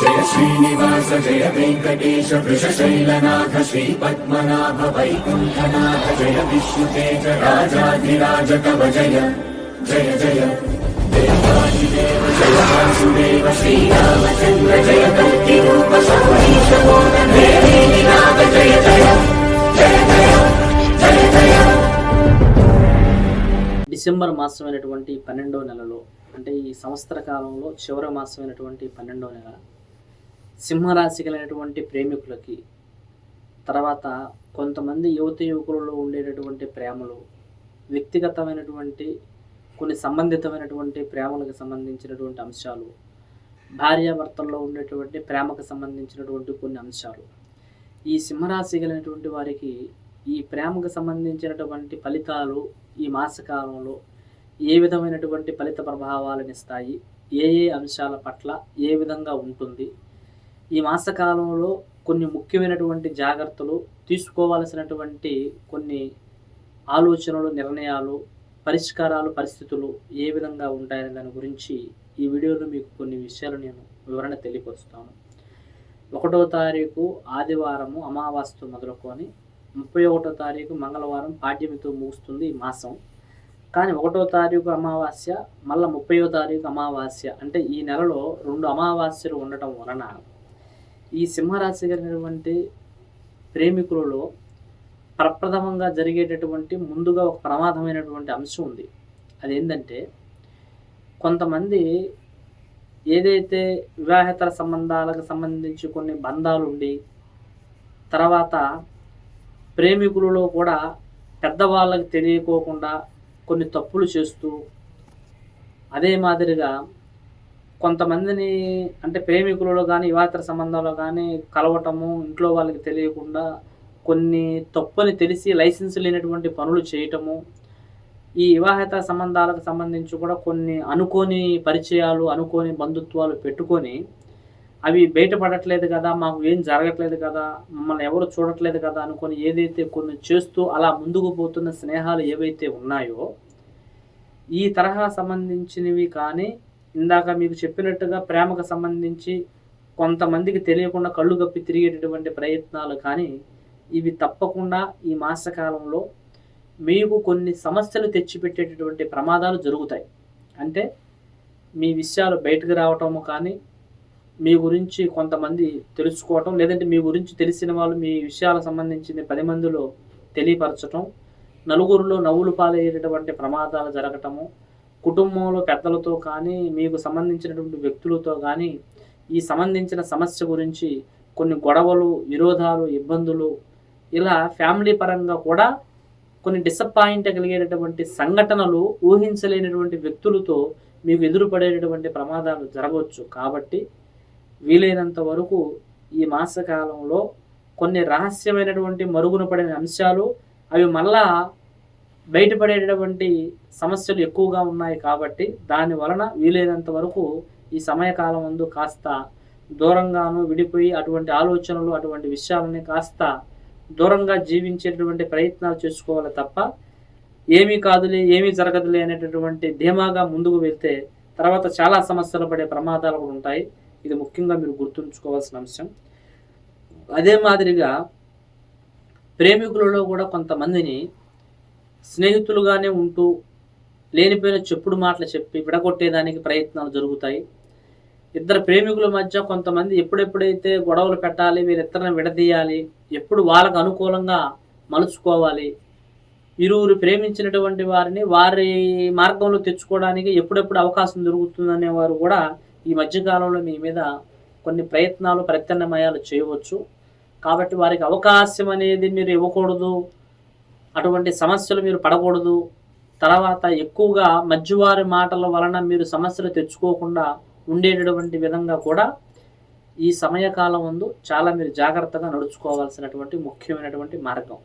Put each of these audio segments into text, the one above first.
జయ శ్రీనివాస జయ వెంకటేశ వృషశైలనాథ శ్రీ పద్మనాభ వైకుంఠనాథ జయ విష్ణుతేజ రాజాధిరాజ కవ జయ జయ జయ. దేవాదిదేవ జయ వాసుదేవ శ్రీరామచంద్ర జయ కల్కి రూప సౌరీశ నాథ జయ జయ. జయ జయ. జయ జయ. డిసెంబర్ మాసమైనటువంటి పన్నెండో నెలలో అంటే ఈ సంవత్సర కాలంలో చివరి మాసమైనటువంటి పన్నెండో నెల సింహరాశి కలిగినటువంటి ప్రేమికులకి తర్వాత కొంతమంది యువత యువకులలో ఉండేటటువంటి ప్రేమలు వ్యక్తిగతమైనటువంటి కొన్ని సంబంధితమైనటువంటి ప్రేమలకు సంబంధించినటువంటి అంశాలు భార్యాభర్తల్లో ఉండేటువంటి ప్రేమకు సంబంధించినటువంటి కొన్ని అంశాలు. ఈ సింహరాశి కలిగినటువంటి వారికి ఈ ప్రేమకు సంబంధించినటువంటి ఫలితాలు ఈ మాసకాలంలో ఏ విధమైనటువంటి ఫలిత ప్రభావాలను ఇస్తాయి ఏ ఏ అంశాల పట్ల ఏ విధంగా ఉంటుంది ఈ మాసకాలంలో కొన్ని ముఖ్యమైనటువంటి జాగ్రత్తలు తీసుకోవాల్సినటువంటి కొన్ని ఆలోచనలు నిర్ణయాలు పరిష్కారాలు పరిస్థితులు ఏ విధంగా ఉంటాయనే దాని గురించి ఈ వీడియోలో మీకు కొన్ని విషయాలు నేను వివరణ తెలియపరుస్తాను. ఒకటో తారీఖు ఆదివారము అమావాస్యతో మొదలుకొని ముప్పై ఒకటో తారీఖు మంగళవారం పాడ్యమితో ముగుస్తుంది ఈ మాసం. కానీ ఒకటో తారీఖు అమావాస్య మళ్ళీ ముప్పయో తారీఖు అమావాస్య అంటే ఈ నెలలో రెండు అమావాస్యలు ఉండటం వలన ఈ సింహరాశి కలిగినటువంటి ప్రేమికులలో ప్రప్రథమంగా జరిగేటటువంటి ముందుగా ఒక ప్రమాదమైనటువంటి అంశం ఉంది. అదేంటంటే కొంతమంది ఏదైతే వివాహేతర సంబంధాలకు సంబంధించి కొన్ని బంధాలు ఉండి తర్వాత ప్రేమికులలో కూడా పెద్దవాళ్ళకి తెలియకోకుండా కొన్ని తప్పులు చేస్తూ అదే మాదిరిగా కొంతమందిని అంటే ప్రేమికులలో కానీ వివాహేతర సంబంధంలో కానీ కలవటము ఇంట్లో వాళ్ళకి తెలియకుండా కొన్ని తప్పుని తెలిసి లైసెన్స్ లేనటువంటి పనులు చేయటము ఈ వివాహేతర సంబంధాలకు సంబంధించి కూడా కొన్ని అనుకోని పరిచయాలు అనుకోని బంధుత్వాలు పెట్టుకొని అవి బయటపడట్లేదు కదా మాకు ఏం జరగట్లేదు కదా మమ్మల్ని ఎవరు చూడట్లేదు కదా అనుకొని ఏదైతే కొన్ని చేస్తూ అలా ముందుకు పోతున్న స్నేహాలు ఏవైతే ఉన్నాయో ఈ తరహా సంబంధించినవి కానీ ఇందాక మీకు చెప్పినట్టుగా ప్రేమకు సంబంధించి కొంతమందికి తెలియకుండా కళ్ళు కప్పి తిరిగేటటువంటి ప్రయత్నాలు కానీ ఇవి తప్పకుండా ఈ మాసకాలంలో మీకు కొన్ని సమస్యలు తెచ్చిపెట్టేటటువంటి ప్రమాదాలు జరుగుతాయి. అంటే మీ విషయాలు బయటకు రావటము కానీ మీ గురించి కొంతమంది తెలుసుకోవటం లేదంటే మీ గురించి తెలిసిన వాళ్ళు మీ విషయాలకు సంబంధించిన పది మందిలో తెలియపరచటం నలుగురిలో నవ్వులు పాలయ్యేటటువంటి ప్రమాదాలు జరగటము కుటుంబంలో పెద్దలతో కానీ మీకు సంబంధించినటువంటి వ్యక్తులతో కానీ ఈ సంబంధించిన సమస్య గురించి కొన్ని గొడవలు విరోధాలు ఇబ్బందులు ఇలా ఫ్యామిలీ పరంగా కూడా కొన్ని డిసప్పాయింట్ కలిగేటటువంటి సంఘటనలు ఊహించలేనటువంటి వ్యక్తులతో మీకు ఎదురుపడేటటువంటి ప్రమాదాలు జరగవచ్చు. కాబట్టి వీలైనంత వరకు ఈ మాసకాలంలో కొన్ని రహస్యమైనటువంటి మరుగున పడిన అంశాలు అవి మళ్ళా బయటపడేటటువంటి సమస్యలు ఎక్కువగా ఉన్నాయి కాబట్టి దాని వలన వీలైనంత వరకు ఈ సమయకాలం ముందు కాస్త దూరంగాను విడిపోయి అటువంటి ఆలోచనలు అటువంటి విషయాలని కాస్త దూరంగా జీవించేటటువంటి ప్రయత్నాలు చేసుకోవాలి తప్ప ఏమీ కాదులే ఏమీ జరగదులే అనేటటువంటి ధీమాగా ముందుకు వెళ్తే తర్వాత చాలా సమస్యలు పడే ప్రమాదాలు కూడా ఉంటాయి. ఇది ముఖ్యంగా మీరు గుర్తుంచుకోవాల్సిన అంశం. అదే మాదిరిగా ప్రేమికులలో కూడా కొంతమందిని స్నేహితులుగానే ఉంటూ లేనిపోయిన చెప్పుడు మాటలు చెప్పి విడగొట్టేదానికి ప్రయత్నాలు జరుగుతాయి. ఇద్దరు ప్రేమికుల మధ్య కొంతమంది ఎప్పుడెప్పుడైతే గొడవలు పెట్టాలి వీరిద్దరిని విడదీయాలి ఎప్పుడు వాళ్ళకు అనుకూలంగా మలుచుకోవాలి ఇరువురు ప్రేమించినటువంటి వారిని వారి మార్గంలో తెచ్చుకోవడానికి ఎప్పుడెప్పుడు అవకాశం దొరుకుతుందనే వారు కూడా ఈ మధ్యకాలంలో మీ మీద కొన్ని ప్రయత్నాలు ప్రత్యామ్నాయాలు చేయవచ్చు. కాబట్టి వారికి అవకాశం అనేది మీరు ఇవ్వకూడదు. అటువంటి సమస్యలు మీరు పడకూడదు. తర్వాత ఎక్కువగా మధ్యవారి మాటల వలన మీరు సమస్యలు తెచ్చుకోకుండా ఉండేటటువంటి విధంగా కూడా ఈ సమయకాలం ముందు చాలా మీరు జాగ్రత్తగా నడుచుకోవాల్సినటువంటి ముఖ్యమైనటువంటి మార్గం.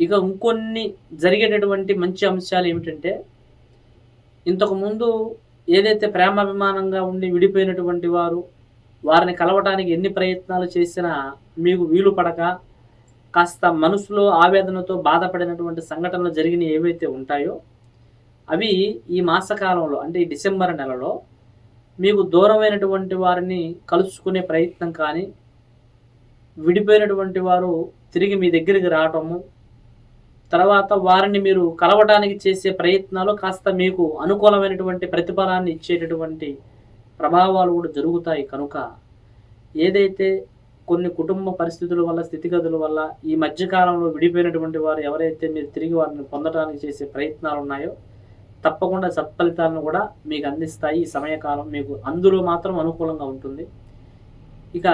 ఇక ఇంకొన్ని జరిగేటటువంటి మంచి అంశాలు ఏమిటంటే ఇంతకుముందు ఏదైతే ప్రేమాభిమానంగా ఉండి విడిపోయినటువంటి వారు వారిని కలవటానికి ఎన్ని ప్రయత్నాలు చేసినా మీకు వీలు పడక కాస్త మనసులో ఆవేదనతో బాధపడినటువంటి సంఘటనలు జరిగినవి ఏవైతే ఉంటాయో అవి ఈ మాసకాలంలో అంటే ఈ డిసెంబర్ నెలలో మీకు దూరమైనటువంటి వారిని కలుసుకునే ప్రయత్నం కానీ విడిపోయినటువంటి వారు తిరిగి మీ దగ్గరికి రావటము తర్వాత వారిని మీరు కలవడానికి చేసే ప్రయత్నాలు కాస్త మీకు అనుకూలమైనటువంటి ప్రతిఫలాన్ని ఇచ్చేటటువంటి ప్రభావాలు కూడా జరుగుతాయి. కనుక ఏదైతే కొన్ని కుటుంబ పరిస్థితుల వల్ల స్థితిగతుల వల్ల ఈ మధ్యకాలంలో విడిపోయినటువంటి వారు ఎవరైతే మీరు తిరిగి వారిని పొందడానికి చేసే ప్రయత్నాలు ఉన్నాయో తప్పకుండా సత్ఫలితాలను కూడా మీకు అందిస్తాయి. ఈ సమయకాలం మీకు అందులో మాత్రం అనుకూలంగా ఉంటుంది. ఇక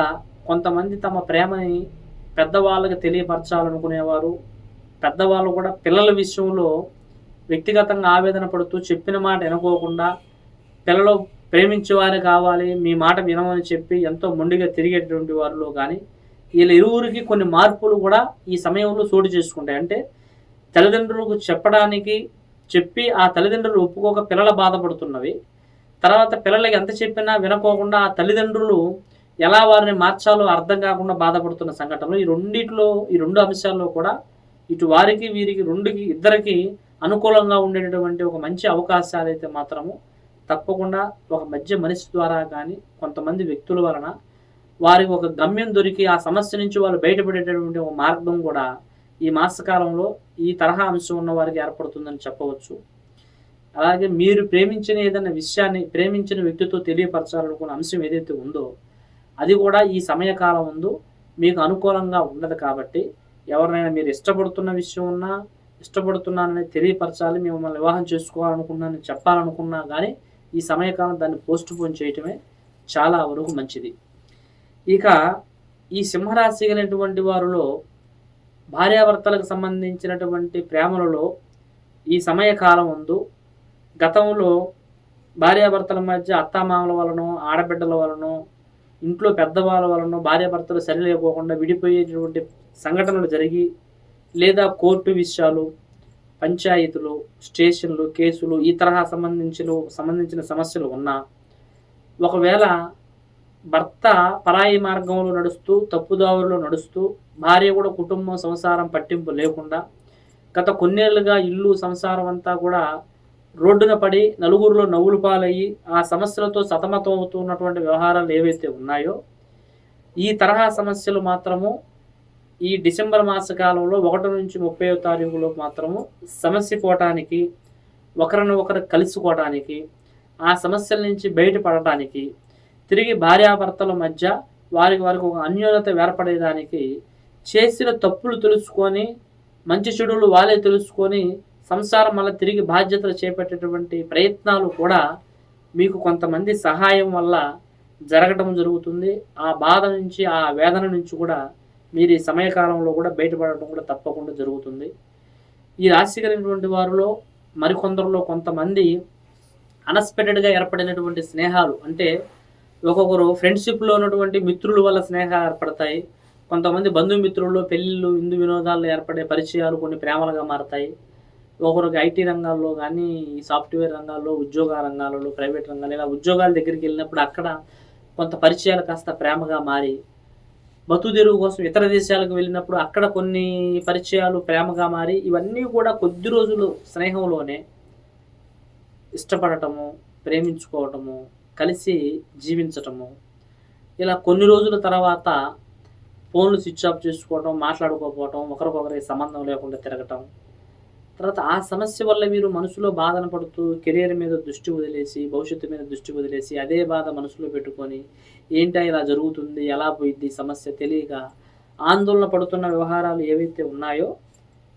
కొంతమంది తమ ప్రేమని పెద్దవాళ్ళకి తెలియపరచాలనుకునేవారు పెద్దవాళ్ళు కూడా పిల్లల విషయంలో వ్యక్తిగతంగా ఆవేదన పడుతూ చెప్పిన మాట వినుకోకుండా పిల్లలు ప్రేమించేవారు కావాలి మీ మాట వినమని చెప్పి ఎంతో మొండిగా తిరిగేటువంటి వారిలో కానీ వీళ్ళ ఇరువురికి కొన్ని మార్పులు కూడా ఈ సమయంలో చోటు చేసుకుంటాయి. అంటే తల్లిదండ్రులకు చెప్పడానికి చెప్పి ఆ తల్లిదండ్రులు ఒప్పుకోక పిల్లలు బాధపడుతున్నవి. తర్వాత పిల్లలకి ఎంత చెప్పినా వినకోకుండా ఆ తల్లిదండ్రులు ఎలా వారిని మార్చాలో అర్థం కాకుండా బాధపడుతున్న సంఘటనలు. ఈ రెండిట్లో ఈ రెండు అంశాల్లో కూడా ఇటు వారికి వీరికి రెండుకి ఇద్దరికి అనుకూలంగా ఉండేటటువంటి ఒక మంచి అవకాశాలు అయితే మాత్రము తప్పకుండా ఒక మధ్య మనిషి ద్వారా కానీ కొంతమంది వ్యక్తుల వలన వారికి ఒక గమ్యం దొరికి ఆ సమస్య నుంచి వాళ్ళు బయటపడేటటువంటి ఒక మార్గం కూడా ఈ మాసకాలంలో ఈ తరహా అంశం ఉన్న వారికి ఏర్పడుతుందని చెప్పవచ్చు. అలాగే మీరు ప్రేమించిన ఏదైనా విషయాన్ని ప్రేమించిన వ్యక్తితో తెలియపరచాలనుకున్న అంశం ఏదైతే ఉందో అది కూడా ఈ సమయకాలం ముందు మీకు అనుకూలంగా ఉండదు కాబట్టి ఎవరినైనా మీరు ఇష్టపడుతున్న విషయం ఉన్నా ఇష్టపడుతున్నానని తెలియపరచాలి మిమ్మల్ని వివాహం చేసుకోవాలనుకున్నానని చెప్పాలనుకున్నా కానీ ఈ సమయకాలం దాన్ని పోస్ట్ పోన్ చేయటమే చాలా వరకు మంచిది. ఇక ఈ సింహరాశి కలిగినటువంటి వారిలో భార్యాభర్తలకు సంబంధించినటువంటి ప్రేమలలో ఈ సమయకాలం ఉందు గతంలో భార్యాభర్తల మధ్య అత్తామామల వలన ఆడబిడ్డల వలన ఇంట్లో పెద్దవాళ్ళ వలన భార్యాభర్తలు సరిలేకపోకుండా విడిపోయేటటువంటి సంఘటనలు జరిగి లేదా కోర్టు విషయాలు పంచాయతీలు స్టేషన్లు కేసులు ఈ తరహా సంబంధించిన సంబంధించిన సమస్యలు ఉన్నా ఒకవేళ భర్త పరాయి మార్గంలో నడుస్తూ తప్పుదారులో నడుస్తూ భార్య కూడా కుటుంబం సంసారం పట్టింపు లేకుండా గత కొన్నేళ్ళుగా ఇల్లు సంసారం అంతా కూడా రోడ్డున పడి నలుగురిలో నవ్వులు పాలయ్యి ఆ సమస్యలతో సతమతం అవుతున్నటువంటి వ్యవహారాలు ఏవైతే ఉన్నాయో ఈ తరహా సమస్యలు మాత్రము ఈ డిసెంబర్ మాస కాలంలో ఒకటి నుంచి ముప్పై తారీఖులో మాత్రము సమస్య పోవటానికి ఒకరిని ఒకరు కలుసుకోవటానికి ఆ సమస్యల నుంచి బయటపడటానికి తిరిగి భార్యాభర్తల మధ్య వారికి వారికి ఒక అన్యోన్యత ఏర్పడేదానికి చేసిన తప్పులు తెలుసుకొని మంచి చెడులు వాళ్ళే తెలుసుకొని సంసారం మళ్ళీ తిరిగి బాధ్యతలు చేపట్టేటువంటి ప్రయత్నాలు కూడా మీకు కొంతమంది సహాయం వల్ల జరగటం జరుగుతుంది. ఆ బాధ నుంచి ఆ వేదన నుంచి కూడా మీరు ఈ సమయకాలంలో కూడా బయటపడటం కూడా తప్పకుండా జరుగుతుంది. ఈ రాశి కలిగినటువంటి వారిలో మరికొందరిలో కొంతమంది అన్ఎక్స్పెక్టెడ్గా ఏర్పడినటువంటి స్నేహాలు అంటే ఒక్కొక్కరు ఫ్రెండ్షిప్లో ఉన్నటువంటి మిత్రుల వల్ల స్నేహాలు ఏర్పడతాయి. కొంతమంది బంధుమిత్రుల్లో పెళ్ళిళ్ళు ఇందు వినోదాల్లో ఏర్పడే పరిచయాలు కొన్ని ప్రేమలుగా మారతాయి. ఒకరికి ఐటీ రంగాల్లో కానీ సాఫ్ట్వేర్ రంగాల్లో ఉద్యోగ రంగాలలో ప్రైవేట్ రంగాలు ఇలా ఉద్యోగాల దగ్గరికి వెళ్ళినప్పుడు అక్కడ కొంత పరిచయాలు కాస్త ప్రేమగా మారి బతుదెరువు కోసం ఇతర దేశాలకు వెళ్ళినప్పుడు అక్కడ కొన్ని పరిచయాలు ప్రేమగా మారి ఇవన్నీ కూడా కొద్ది రోజులు స్నేహంలోనే ఇష్టపడటము ప్రేమించుకోవటము కలిసి జీవించటము. ఇలా కొన్ని రోజుల తర్వాత ఫోన్లు స్విచ్ ఆఫ్ చేసుకోవటం మాట్లాడుకోకపోవటం ఒకరికొకరికి సంబంధం లేకుండా తిరగటం తర్వాత ఆ సమస్య వల్ల మీరు మనసులో బాధన పడుతూ కెరీర్ మీద దృష్టి వదిలేసి భవిష్యత్తు మీద దృష్టి వదిలేసి అదే బాధ మనసులో పెట్టుకొని ఏంటా ఇలా జరుగుతుంది ఎలా పోయిద్ది సమస్య తెలియక ఆందోళన పడుతున్న వ్యవహారాలు ఏవైతే ఉన్నాయో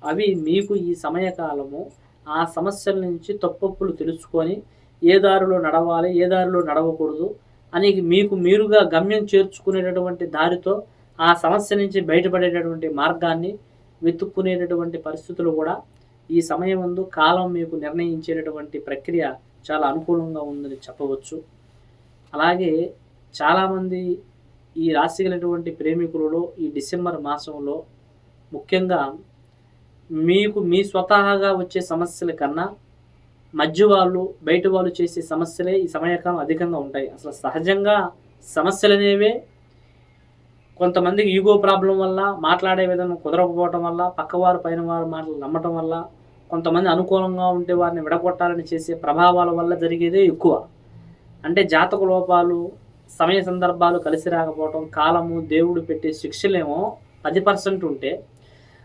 అవి మీకు ఈ సమయకాలము ఆ సమస్యల నుంచి తప్పప్పులు తెలుసుకొని ఏ దారిలో నడవాలి ఏ దారిలో నడవకూడదు అని మీకు మీరుగా గమ్యం చేర్చుకునేటటువంటి దారితో ఆ సమస్య నుంచి బయటపడేటటువంటి మార్గాన్ని వెతుక్కునేటటువంటి పరిస్థితులు కూడా ఈ సమయం ముందు కాలం మీకు నిర్ణయించేటటువంటి ప్రక్రియ చాలా అనుకూలంగా ఉందని చెప్పవచ్చు. అలాగే చాలామంది ఈ రాశి కలిగినటువంటి ప్రేమికులలో ఈ డిసెంబర్ మాసంలో ముఖ్యంగా మీకు మీ స్వతహాగా వచ్చే సమస్యల కన్నా మధ్య వాళ్ళు బయట వాళ్ళు చేసే సమస్యలే ఈ సమయకాలం అధికంగా ఉంటాయి. అసలు సహజంగా సమస్యలు అనేవే కొంతమందికి ఈగో ప్రాబ్లం వల్ల మాట్లాడే విధానం కుదరకపోవటం వల్ల పక్కవారు పైన వారు మాటలు నమ్మటం వల్ల కొంతమంది అనుకూలంగా ఉంటే వారిని విడగొట్టాలని చేసే ప్రభావాల వల్ల జరిగేదే ఎక్కువ. అంటే జాతక లోపాలు సమయ సందర్భాలు కలిసి రాకపోవటం కాలము దేవుడు పెట్టే శిక్షలేమో పది పర్సెంట్ ఉంటే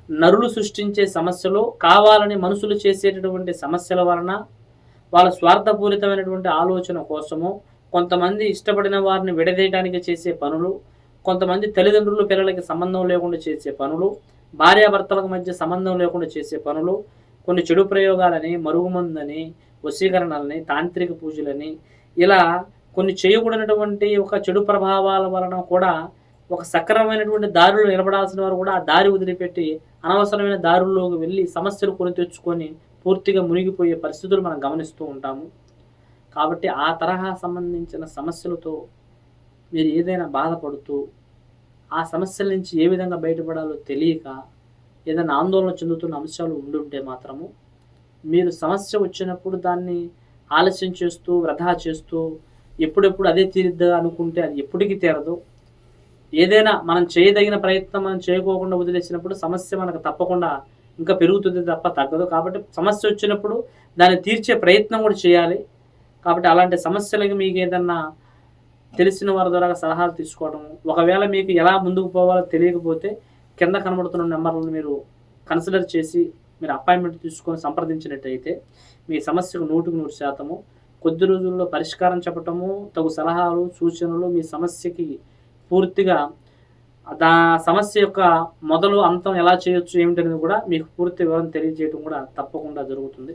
నరులు సృష్టించే సమస్యలు కావాలని మనుషులు చేసేటటువంటి సమస్యల వలన వాళ్ళ స్వార్థపూరితమైనటువంటి ఆలోచన కోసము కొంతమంది ఇష్టపడిన వారిని విడదీయడానికి చేసే పనులు కొంతమంది తల్లిదండ్రులు పిల్లలకి సంబంధం లేకుండా చేసే పనులు భార్యాభర్తలకు మధ్య సంబంధం లేకుండా చేసే పనులు కొన్ని చెడు ప్రయోగాలని మరుగుమందని వశీకరణలని తాంత్రిక పూజలని ఇలా కొన్ని చేయకూడనటువంటి ఒక చెడు ప్రభావాల వలన కూడా ఒక సక్రమమైనటువంటి దారులు నిలబడాల్సిన వారు కూడా ఆ దారి వదిలిపెట్టి అనవసరమైన దారుల్లోకి వెళ్ళి సమస్యలు కొని తెచ్చుకొని పూర్తిగా మునిగిపోయే పరిస్థితులు మనం గమనిస్తూ ఉంటాము. కాబట్టి ఆ తరహా సంబంధించిన సమస్యలతో మీరు ఏదైనా బాధపడుతూ ఆ సమస్యల నుంచి ఏ విధంగా బయటపడాలో తెలియక ఏదైనా ఆందోళన చెందుతున్న అంశాలు ఉండుంటే మాత్రము మీరు సమస్య వచ్చినప్పుడు దాన్ని ఆలస్యం చేస్తూ వృధా చేస్తూ ఎప్పుడెప్పుడు అదే తీరిద్దా అనుకుంటే అది ఎప్పటికీ తీరదు. ఏదైనా మనం చేయదగిన ప్రయత్నం మనం చేయకోకుండా వదిలేసినప్పుడు సమస్య మనకు తప్పకుండా ఇంకా పెరుగుతుంది తప్ప తగ్గదు. కాబట్టి సమస్య వచ్చినప్పుడు దాన్ని తీర్చే ప్రయత్నం కూడా చేయాలి. కాబట్టి అలాంటి సమస్యలకి మీకు ఏదన్నా తెలిసిన వారి ద్వారా సలహాలు తీసుకోవడం ఒకవేళ మీకు ఎలా ముందుకు పోవాలో తెలియకపోతే కింద కనబడుతున్న నెంబర్లను మీరు కన్సిడర్ చేసి మీరు అపాయింట్మెంట్ తీసుకొని సంప్రదించినట్టయితే మీ సమస్యకు నూటికి నూరు శాతము. కొద్ది రోజుల్లో పరిష్కారం చెప్పటము తగు సలహాలు సూచనలు మీ సమస్యకి పూర్తిగా దా సమస్య యొక్క మొదలు అంతం ఎలా చేయొచ్చు ఏమిటనేది కూడా మీకు పూర్తి వివరం తెలియజేయడం కూడా తప్పకుండా జరుగుతుంది.